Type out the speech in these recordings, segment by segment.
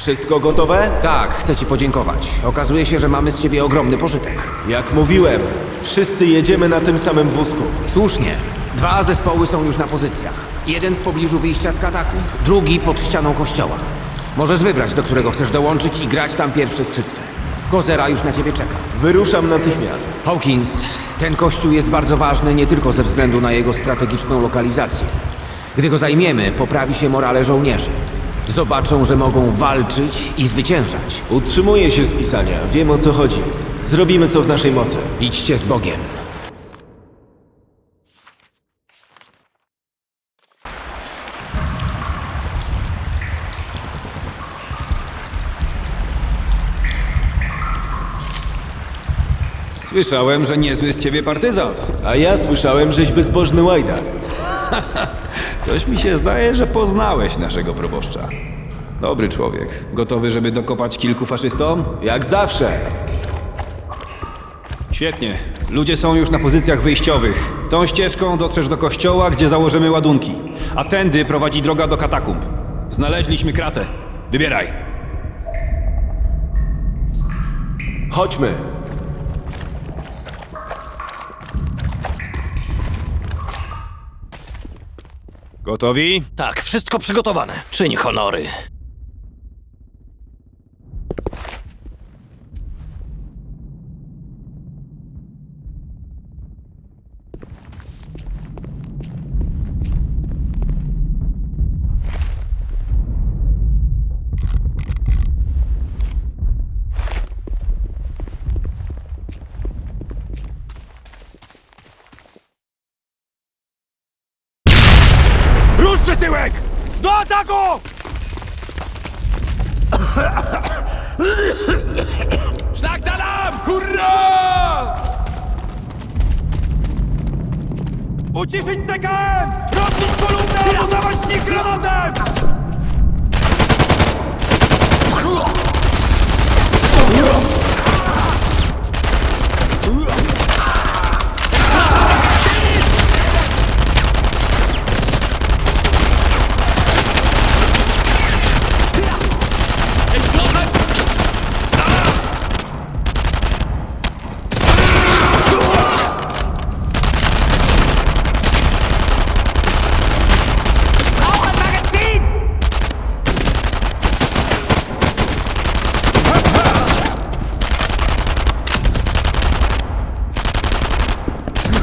Wszystko gotowe? Tak, chcę ci podziękować. Okazuje się, że mamy z ciebie ogromny pożytek. Jak mówiłem, wszyscy jedziemy na tym samym wózku. Słusznie. Dwa zespoły są już na pozycjach. Jeden w pobliżu wyjścia z katakumb, drugi pod ścianą kościoła. Możesz wybrać, do którego chcesz dołączyć i grać tam pierwsze skrzypce. Kozera już na ciebie czeka. Wyruszam natychmiast. Hawkins, ten kościół jest bardzo ważny nie tylko ze względu na jego strategiczną lokalizację. Gdy go zajmiemy, poprawi się morale żołnierzy. Zobaczą, że mogą walczyć i zwyciężać. Utrzymuję się z pisania, wiem o co chodzi. Zrobimy co w naszej mocy. Idźcie z Bogiem. Słyszałem, że niezły z ciebie partyzant. A ja słyszałem, żeś bezbożny łajdak. Coś mi się zdaje, że poznałeś naszego proboszcza. Dobry człowiek. Gotowy, żeby dokopać kilku faszystom? Jak zawsze. Świetnie. Ludzie są już na pozycjach wyjściowych. Tą ścieżką dotrzesz do kościoła, gdzie założymy ładunki. A tędy prowadzi droga do katakumb. Znaleźliśmy kratę. Wybieraj. Chodźmy. Gotowi? Tak, wszystko przygotowane. Czyń honory. Ruszcie tyłek! Do ataku! Szlak na nam! Hurra! Uciszyć TKM! Rozbić kolumnę! Budować nich granatem!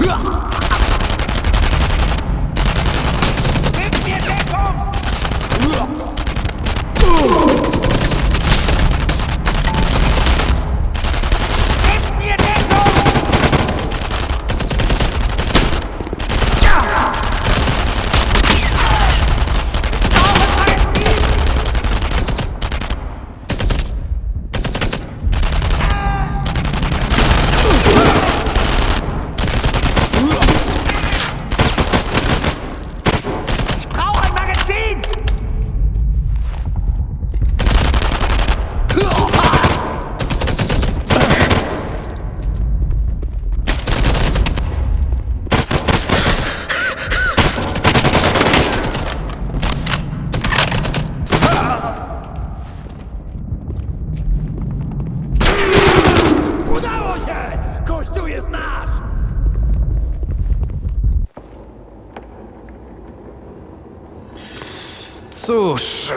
Gah! Cóż.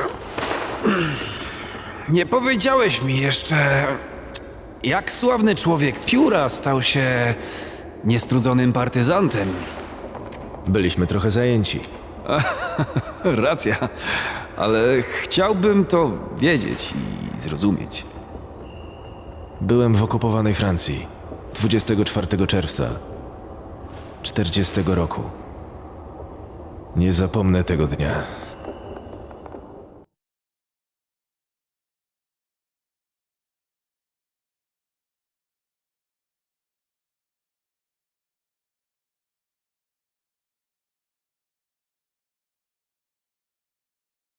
Nie powiedziałeś mi jeszcze, jak sławny człowiek pióra stał się niestrudzonym partyzantem. Byliśmy trochę zajęci. Racja, ale chciałbym to wiedzieć i zrozumieć. Byłem w okupowanej Francji 24 czerwca 40 roku. Nie zapomnę tego dnia.